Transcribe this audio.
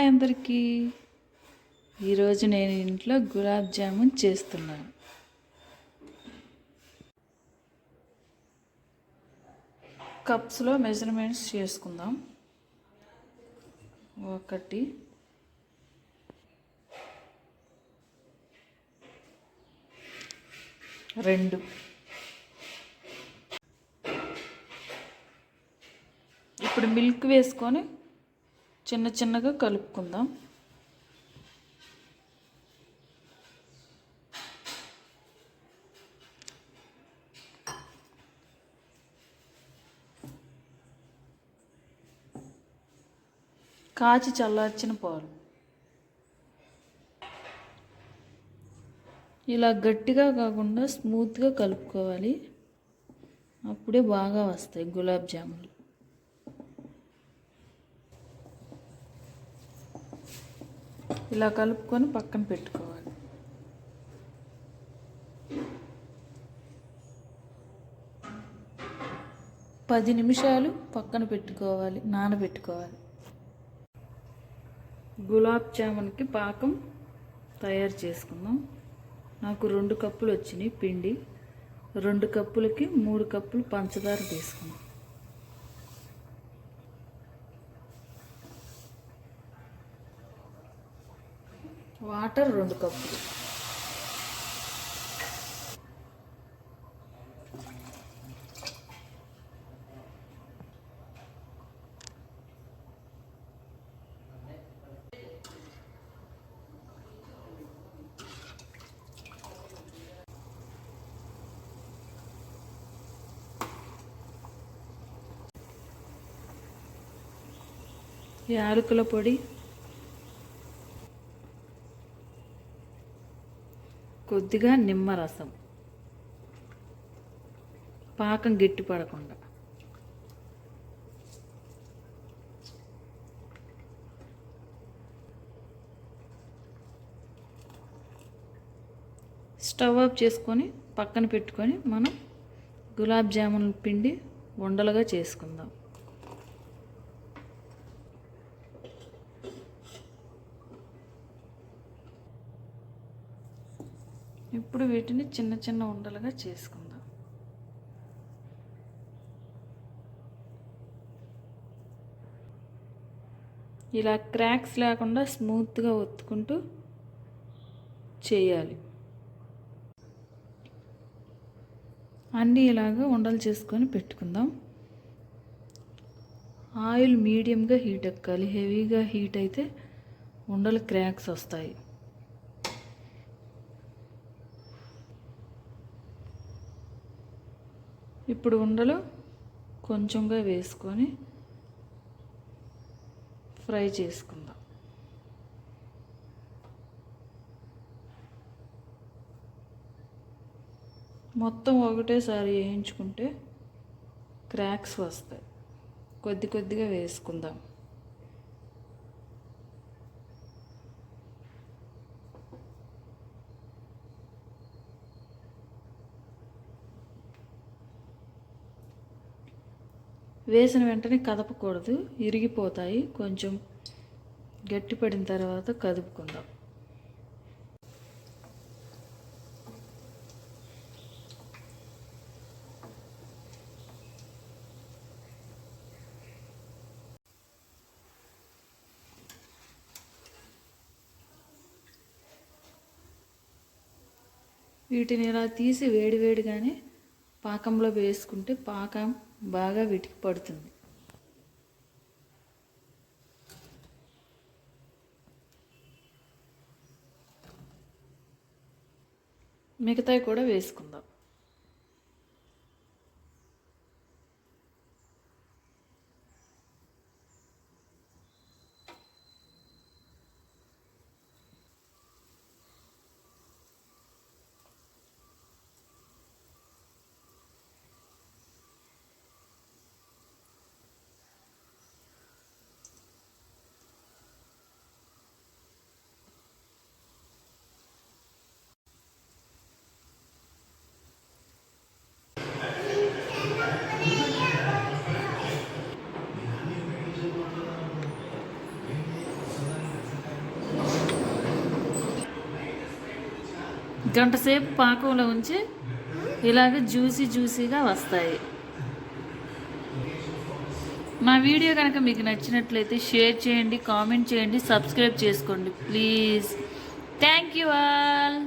Hi అందరికీ ఈరోజు నేను ఇంట్లో గులాబ్ జామున్ చేస్తున్నాను. కప్స్లో మెజర్మెంట్స్ చేసుకుందాం. ఒకటి. రెండు. ఇప్పుడు మిల్క్ వేసుకొని చిన్న చిన్నగా కలుపుకుందాం. కాచి చల్లార్చిన పాలు. ఇలా గట్టిగా కాకుండా స్మూత్గా కలుపుకోవాలి. అప్పుడే బాగా వస్తాయి గులాబ్ జాములు. ఇలా కలుపుకొని పక్కన పెట్టుకోవాలి. పది నిమిషాలు పక్కన పెట్టుకోవాలి నానబెట్టుకోవాలి. గులాబ్ జామున్కి పాకం తయారు చేసుకుందాం. నాకు రెండు కప్పులు వచ్చినాయి పిండి. రెండు కప్పులకి మూడు కప్పులు పంచదార తీసుకున్నాం వాటర్ రెండు కప్పులు యాలకుల పొడి కొద్దిగా నిమ్మరసం. పాకం గట్టి పడకుండా. స్టవ్ ఆఫ్ చేసుకొని పక్కన పెట్టుకొని మనం గులాబ్ జామున్ పిండి ఉండలుగా చేసుకుందాం. ఇప్పుడు వీటిని చిన్న చిన్న ఉండలుగా చేసుకుందాం. ఇలా క్రాక్స్ లేకుండా స్మూత్గా ఒత్తుకుంటూ చేయాలి. అన్నీ ఇలాగా ఉండలు చేసుకొని పెట్టుకుందాం. ఆయిల్ మీడియంగా హీట్ ఎక్కాలి. హెవీగా హీట్ అయితే ఉండలు క్రాక్స్ వస్తాయి. ఇప్పుడు ఉండలు కొంచెంగా వేసుకొని ఫ్రై చేసుకుందాం. మొత్తం ఒకటేసారి వేయించుకుంటే క్రాక్స్ వస్తాయి. కొద్ది కొద్దిగా వేసుకుందాం. వేసిన వెంటనే కదపకూడదు ఇరిగిపోతాయి. కొంచెం గట్టిపడిన తర్వాత కదుపుకుందాం. వీటిని ఇలా తీసి వేడివేడిగానే పాకంలో వేసుకుంటే పాకం బాగా వీటికి పడుతుంది. మిగతాయి కూడా వేసుకుందాం. గంట సేపు పాకంలో ఉంచి ఇలాగ జ్యూసీ జ్యూసీగా వస్తాయి. మా వీడియో కనుక మీకు నచ్చినట్లయితే షేర్ చేయండి కామెంట్ చేయండి సబ్స్క్రైబ్ చేసుకోండి. ప్లీజ్. Thank you all.